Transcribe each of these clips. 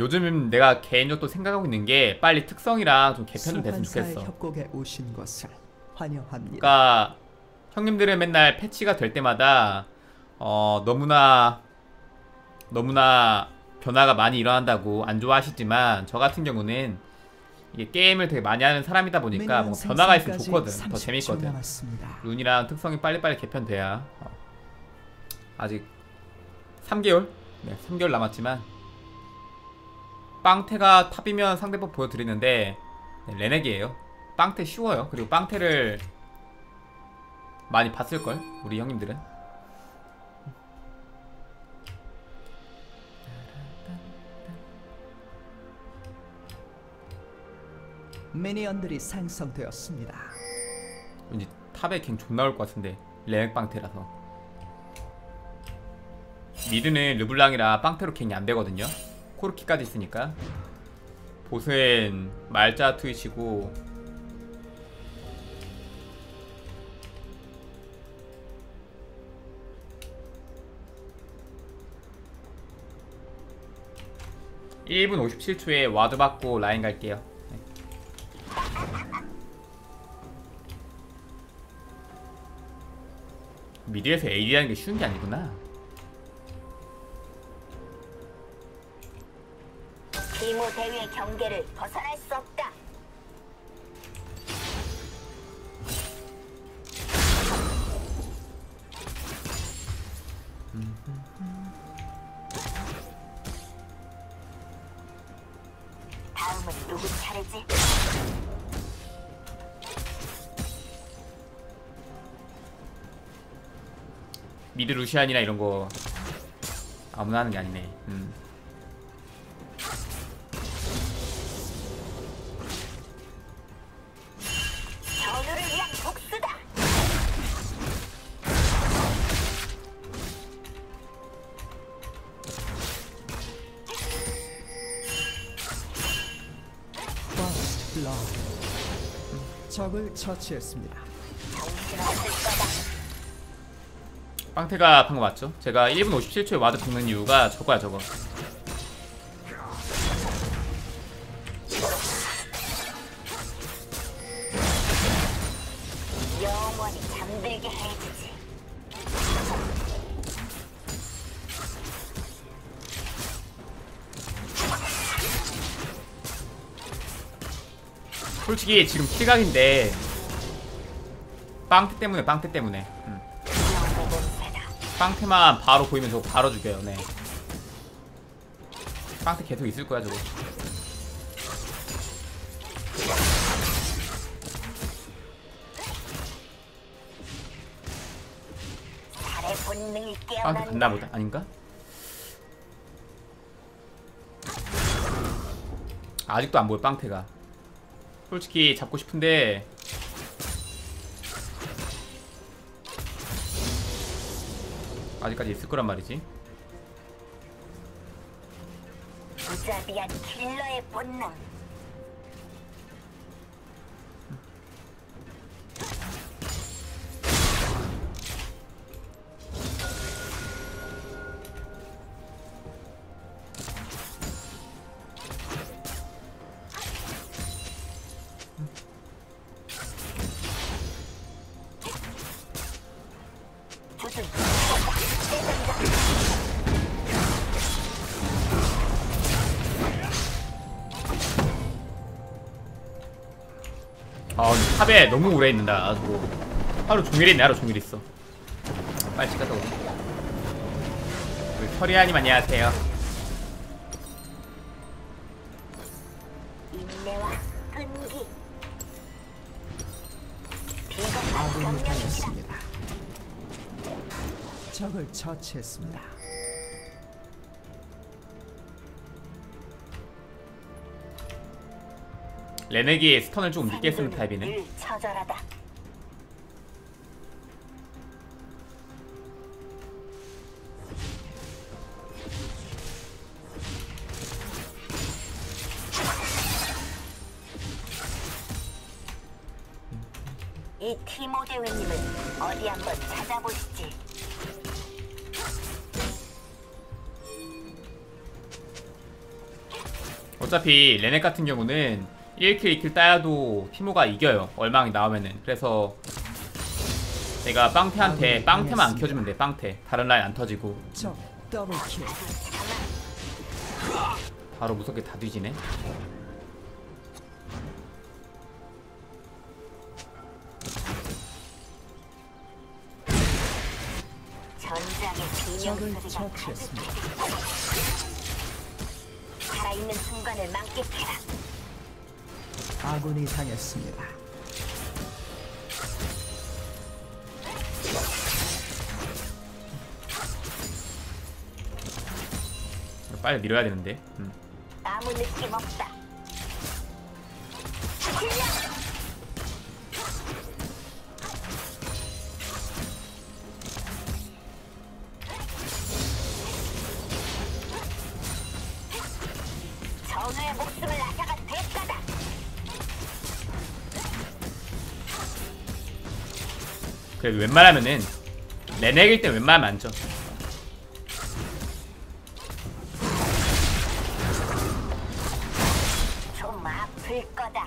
요즘 내가 개인적으로 또 생각하고 있는 게 빨리 특성이랑 좀 개편 좀 됐으면 좋겠어. 협곡에 오신 것을 환영합니다. 그러니까 형님들은 맨날 패치가 될 때마다 어 너무나 너무나 변화가 많이 일어난다고 안 좋아하시지만 저 같은 경우는 이게 게임을 되게 많이 하는 사람이다 보니까 뭔가 변화가 있으면 좋거든. 더 재밌거든. 남았습니다. 룬이랑 특성이 빨리빨리 개편돼야 어. 아직 3개월? 네 3개월 남았지만 빵태가 탑이면 상대법 보여드리는데 네, 레넥이에요. 빵태 쉬워요. 그리고 빵태를 많이 봤을걸 우리 형님들은. 미니언들이 생성되었습니다. 왠지 탑에 갱 존나 올 것 같은데 레넥 빵태라서. 미드는 르블랑이라 빵태로 갱이 안 되거든요 코르키까지 있으니까. 보스엔 말자 트위치고. (1분 57초에) 와드 받고 라인 갈게요. 네. 미드에서 AD하는 게 쉬운 게 아니구나 대위의 경계를 벗어날 수 없다. 다음은 누구 차례지? 미드 루시안이나 이런 거 아무나 하는 게 아니네. 음. 처치했습니다. 빵태가 방금 왔죠? 제가 1분 57초에 와드 붙는 이유가 저거야 저거. 솔직히 지금 킬각인데 빵태 때문에 빵태 때문에. 음. 빵태만 바로 보이면 저거 바로 죽여요. 네. 빵태 계속 있을 거야 저거. 빵태. 갔나 보다. 아닌가? 아직도 안 보여 빵태가. 솔직히 잡고 싶은데 아직까지 있을 거란 말이지. 무자비한 킬러의 본능. 아 탑에 너무 오래 있는다. 저거 하루 종일 있네 하루 종일 있어. 빨리 집 갔다 오자 우리 서리아님 안녕하세요. 적을 처치했습니다. 레넥이 스턴을 좀 늦게 쓰는 타입이네 늘 처절하다. 이 티모 대위님을 어디 한번 찾아보시지. 어차피 레넥 같은 경우는 1킬 2킬 따야도 티모가 이겨요 얼망이 나오면은 그래서 내가 빵태한테 빵태만 안 켜주면 돼 빵태 다른 라인 안 터지고. 바로 무섭게 다 뒤지네 적을 처치했습니다. 살아있는 순간을 만끽해라. 아군이 당했습니다. 빨리 밀어야 되는데 음. 아무 느낌 없다. 웬만하면은 레넥일 땐 웬만하면 거다.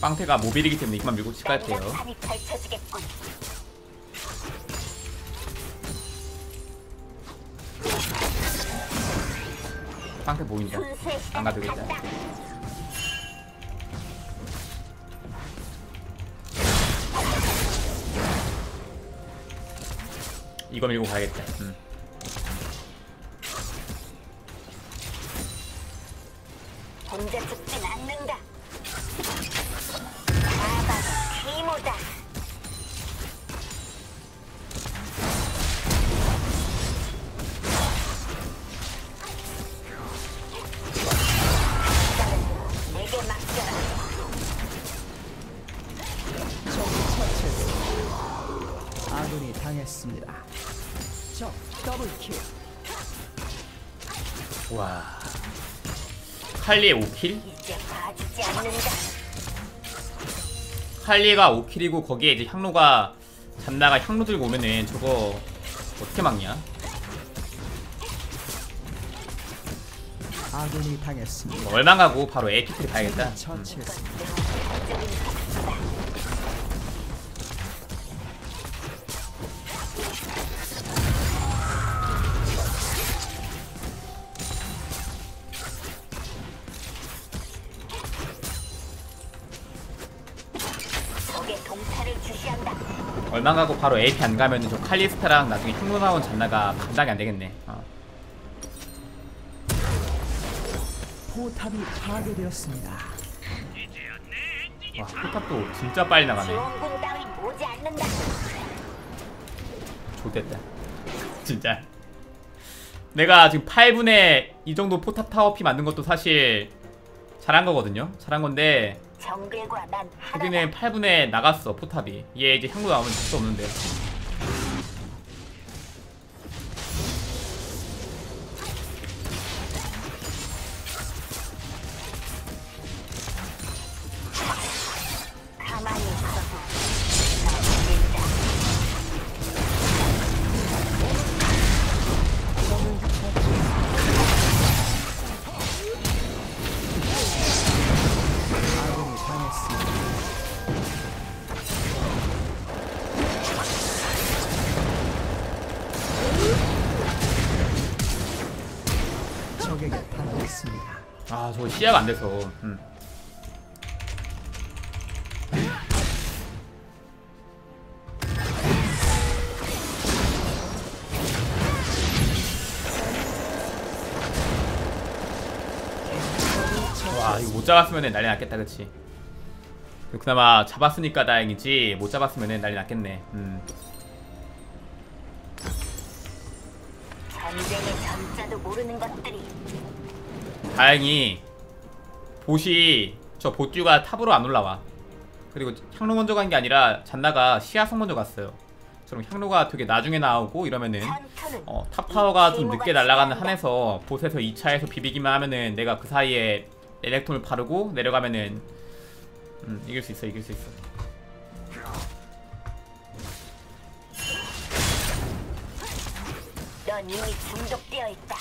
빵태가 모빌이기 때문에 이만 밀고 집 갈게요 빵태 보인다 안 가도 되겠다. 이거 밀고 가야겠다 음. 아군이 당했습니다. 적 더블 킬. 와 칼리의 5킬? 이제 봐주지 않는다. 칼리가 5킬이고 거기에 이제 향로가 잔나가 향로 들고 오면은 저거 어떻게 막냐? 아군이 당했습니다. 얼마 가고 바로 에이티트를 봐야겠다 음. 처치했습니다. 적 얼마 가고 바로 AP 안 가면은 저 칼리스타랑 나중에 향로 나온 잔나가 감당이 안 되겠네 어. 포탑이 파괴되었습니다. 와 포탑도 진짜 빨리 나가네. 좋됐다 진짜 내가 지금 8분에 이 정도 포탑 타워피 만든 것도 사실 잘한 거거든요 잘한 건데 정글과 난 하나다. 여기는 8분에 나갔어 포탑이 얘 이제 향로 나오면 줄수 없는데 아 저거 시야가 안 돼서 음. 잡았으면 난리 났겠다 그치 그나마 잡았으니까 다행이지 못 잡았으면 난리 났겠네 음. 전쟁의 전자도 모르는 것들이 다행히 보시 저 보쭈가 탑으로 안 올라와. 그리고 향로 먼저 간 게 아니라 잔나가 시야성 먼저 갔어요. 그럼 향로가 되게 나중에 나오고 이러면은 어, 탑 타워가 좀이 늦게 날아가는 한에서 보스에서 2차에서 비비기만 하면은 내가 그 사이에 엘렉톤을 바르고 내려가면은 음, 이길 수 있어 이길 수 있어. 넌 이미 중독되어 있다.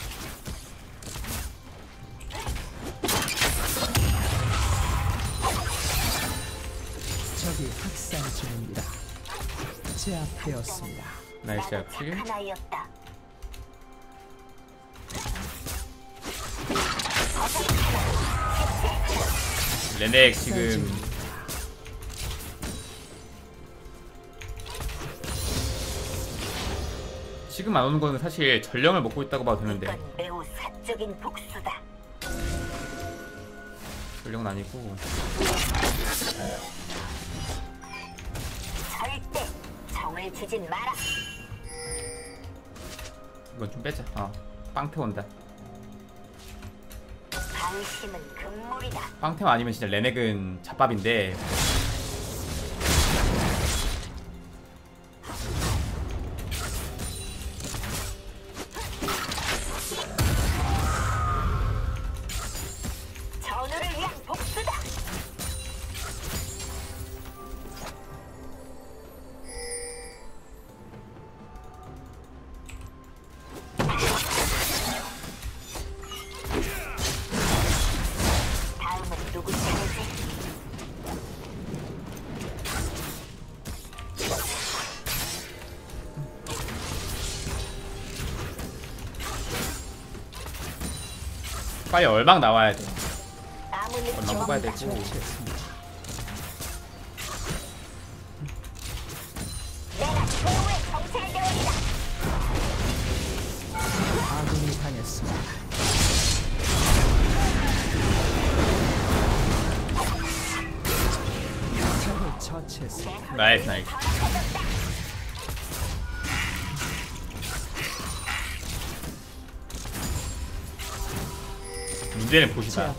학살 중입니다. 제압되었습니다. 착한 아이였다. 레넥 지금 지금 안 오는 거는 사실 전령을 먹고 있다고 봐도 되는데 이건 매우 사적인 복수다. 전령은 아니고 정을 지진 마라. 이건 좀 빼자 어 빵태 온다 방심은 금물이다. 빵템 아니면 진짜 레넥은 잡밥인데 빨리 얼방 나와야 돼 얼방 뽑아야. 되고. 아군이 처치했습니다. 나이스 나이스 문제는 보시다.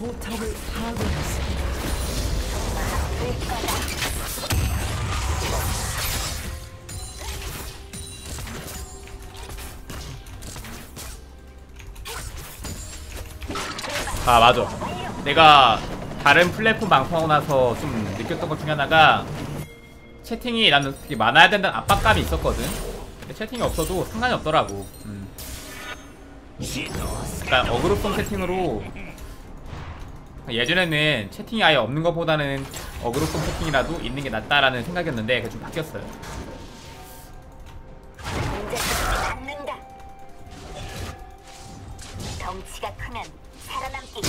포탑을 파괴했습니다. 아 맞아 내가 다른 플랫폼 방송하고 나서 좀 느꼈던 것 중에 하나가 채팅이 나는 되게 많아야 된다는 압박감이 있었거든 채팅이 없어도 상관이 없더라고 음. 그러니까 어그로성 채팅으로 예전에는 채팅이 아예 없는 것보다는 어그로성 채팅이라도 있는 게 낫다라는 생각이었는데 그게 좀 바뀌었어요. 덩치가 크면 살아남기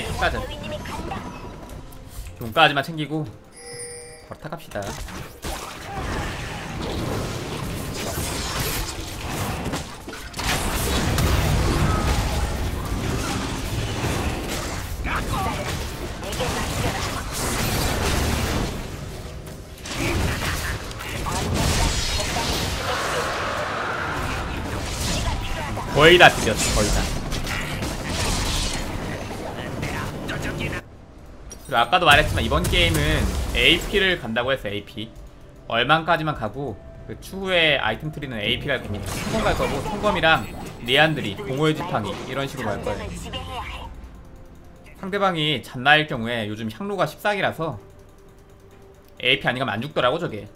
대위님이 간다. 용까지만 챙기고 바로 타갑시다. 거의 다 드렸어 거의 다 아까도 말했지만 이번 게임은 AP를 간다고 했어 AP 얼만까지만 가고 그 추후에 아이템 트리는 AP 갈 겁니다 성검 갈 거고 성검이랑 리안드리 공허의 지팡이 이런 식으로 갈 거예요. 상대방이 잔나일 경우에 요즘 향로가 14기라서 AP 아니면 안 죽더라고 저게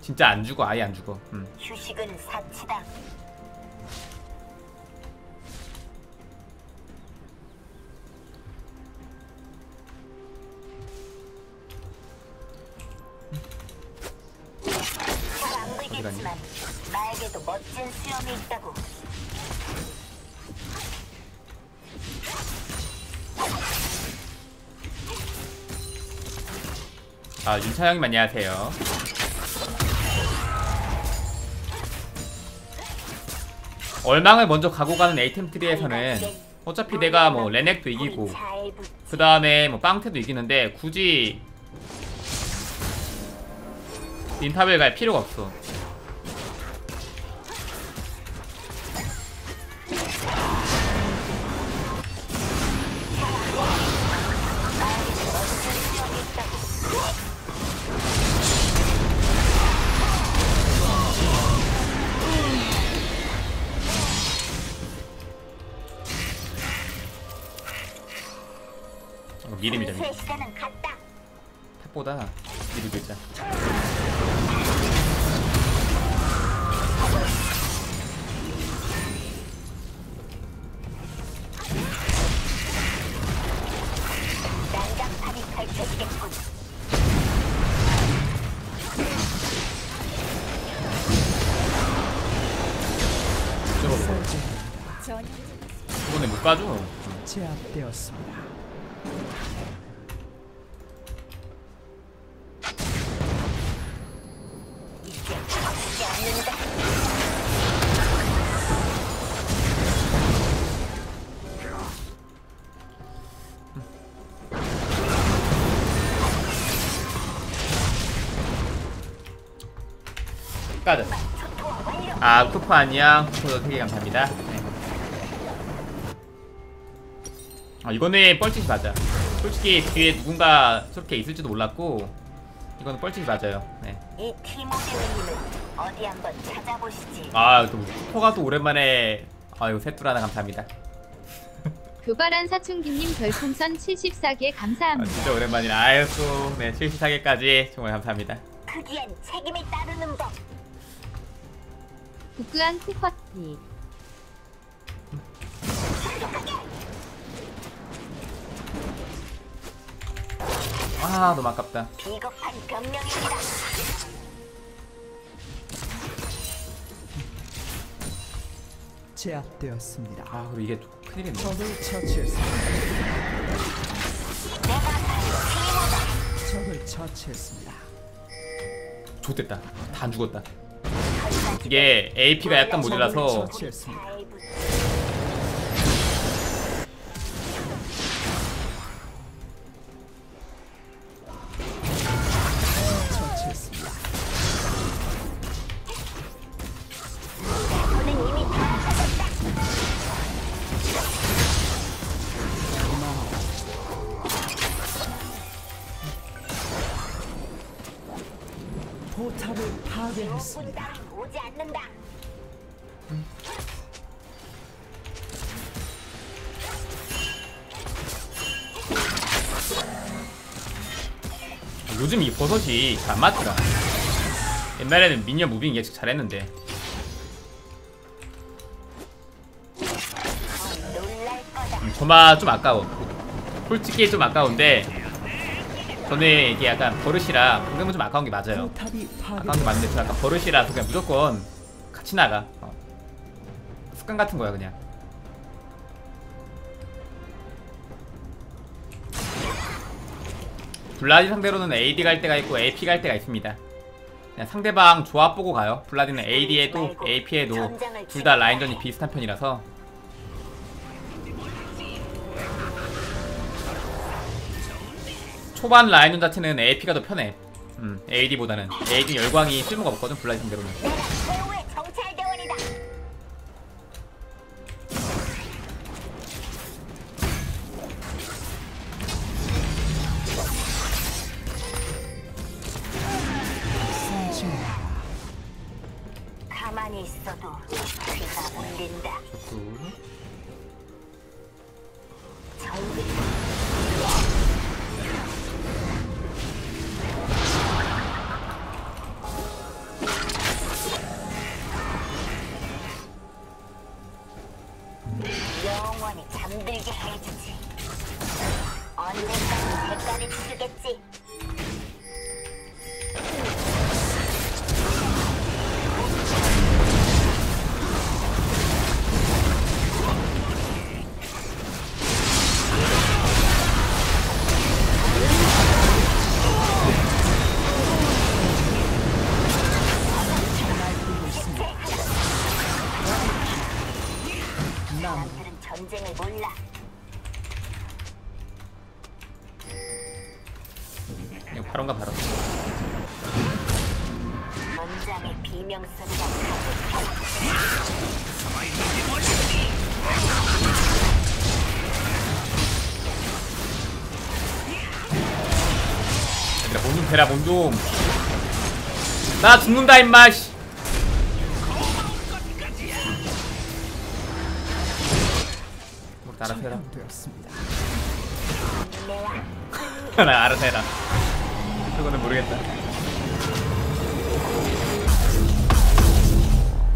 진짜 안 죽어 아예 안 죽어 음. 휴식은 사치다. 윤차 형님 안녕하세요. 얼망을 먼저 가고 가는 에이템 트리에서는 어차피 내가 뭐 레넥도 이기고 그 다음에 뭐 빵태도 이기는데 굳이 닌탑을 갈 필요가 없어. 갔다. 탑보다 펼쳐지겠군. 저거 이번에 못 가죠 제압되었습니다. 아 쿠프 안녕 쿠프도 3개 감사합니다 네. 아 이거는 뻘짓이 맞아 솔직히 뒤에 누군가 저렇게 있을지도 몰랐고 이거는 뻘짓이 맞아요 네. 아또 쿠퍼가 또 오랜만에 아유 셋둘 하나 감사합니다 교발한 사춘기님 별풍선 74개 아, 감사합니다. 진짜 오랜만이라 아유 또 네 74개까지 정말 감사합니다 크기엔 책임이 따르는 법. 국그한 쿠퍼티. 아 너무 아깝다 비겁한 변명입니다. 제압되었습니다. 아 그리고 이게 좀 큰일이네 적을 처치했습니다. 적을 처치했습니다. 좋됐다 다 죽었다 이게 AP가 약간 찾았다. 포탑을 파괴했습니다. 요즘 이 버섯이 잘 안 맞더라 옛날에는 미니언 무빙 예측 잘했는데. 음, 저마 좀 아까워 솔직히 좀 아까운데 저는 이게 약간 버릇이라 그러면 좀 아까운 게 맞아요 아까운 게. 맞는데 저 약간 버릇이라서 그냥 무조건 같이 나가 어. 습관 같은 거야 그냥 블라디 상대로는 AD 갈 때가 있고 AP 갈 때가 있습니다. 그냥 상대방 조합 보고 가요. 블라디는 AD에도 AP에도 둘 다 라인전이 비슷한 편이라서. 초반 라인전 자체는 AP가 더 편해. 음, AD보다는. AD 열광이 쓸모가 없거든 블라디 상대로는 가 바론가 바론 비명소리가. 얘들아 몸좀 대라 몸좀나 죽는다 임마 씨. 뭐 알아서 해라 나 알아서 해라 그거는 모르겠다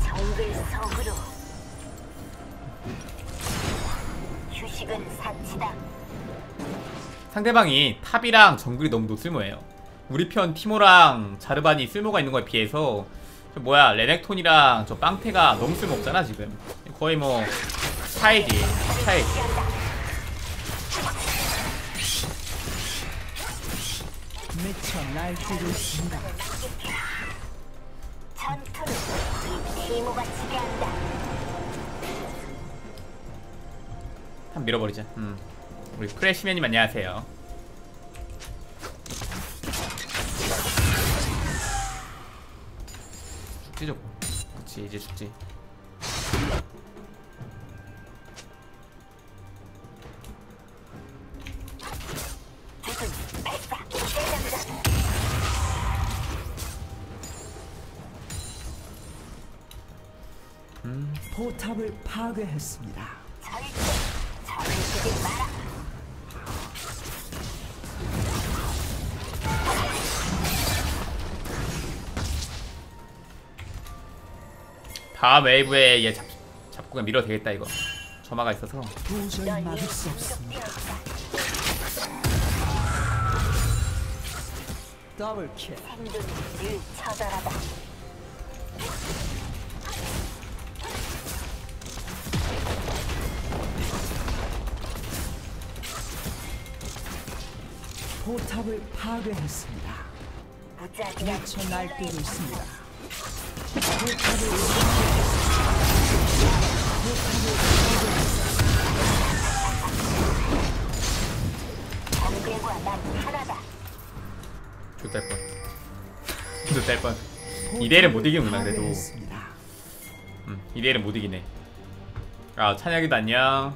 정글 속으로. 휴식은 사치다. 상대방이 탑이랑 정글이 너무 노쓸모예요 우리 편 티모랑 자르반이 쓸모가 있는 거에 비해서 저 뭐야 레넥톤이랑 저 빵테가 너무 쓸모없잖아 지금 거의 뭐 스타일이 스타일 미쳐 날뛰고 있습니다. 이 지배한다. 탑 밀어버리자 음. 우리 크래시맨님 안녕하세요 죽지 저거 그치 이제 죽지 포탑을 파괴했습니다. 절대 마라. 다음 웨이브에 얘 잡, 잡고 그냥 밀어도 되겠다 이거 점화가 있어서 도저히 막을 수 없습니다. 더블 킬. 생존이 늘 처절하다. 포탑을 파괴했습니다. 미쳐 날뛰고 있습니다. 하나다. 좋될 뻔. 좋될 뻔. 이대를 못 이기는구나 그래도. 음, 이대를 못 이기네. 아 찬혁이도 안녕.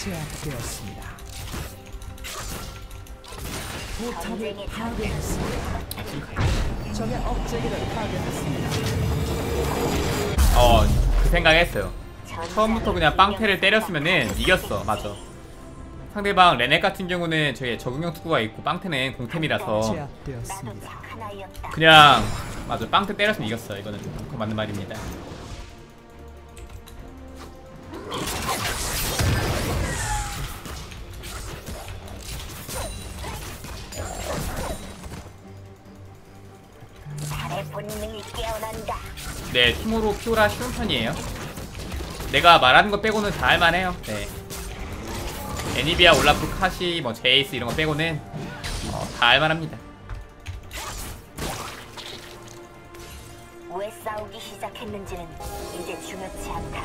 제압되었습니다. 포탑을 파괴했습니다. 적의 억제기를 파괴했습니다. 어 그 생각했어요. 처음부터 그냥 빵패를 때렸으면은 이겼어 맞아. 상대방 레넥 같은 경우는 저기 적응형 투구가 있고 빵태는 공템이라서. 그냥 맞아 빵태 때렸으면 이겼어 이거는 그거 맞는 말입니다. 본능이 깨어난다. 네, 팀으로 피오라 쉬운 편이에요. 내가 말하는 거 빼고는 다 할만해요. 네. 애니비아, 올라프, 카시, 뭐 제이스 이런 거 빼고는 어, 다 할만합니다. 왜 싸우기 시작했는지는 이제 중요치 않다.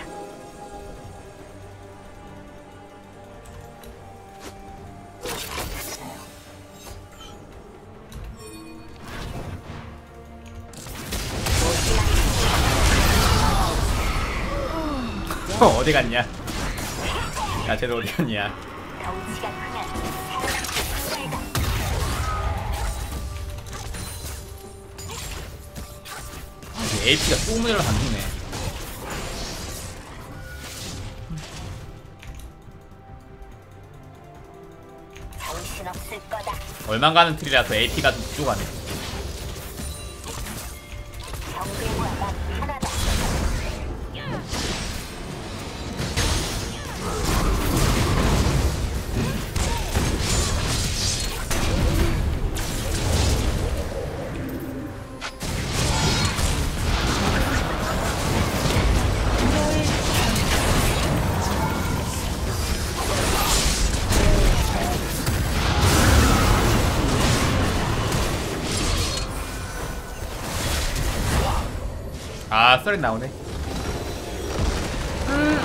어, 어디 갔냐? 야, 쟤들 어디 갔냐? AP가 또 문열로 안 죽네. 얼마 가는 틀이라서 AP가 좀 부족하네. 아 썰이 나오네. 음.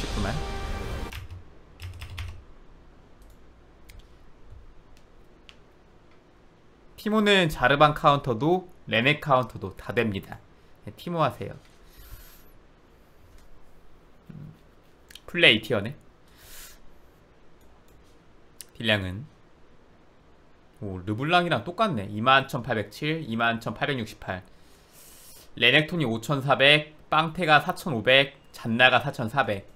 쉽구만. 티모는 자르반 카운터도 레넥 카운터도 다 됩니다. 네, 티모 하세요. 음, 플레이 티어네. 딜량은. 오 르블랑이랑 똑같네. 21,807, 21,868. 레넥톤이 5,400, 빵테가 4,500, 잔나가 4,400.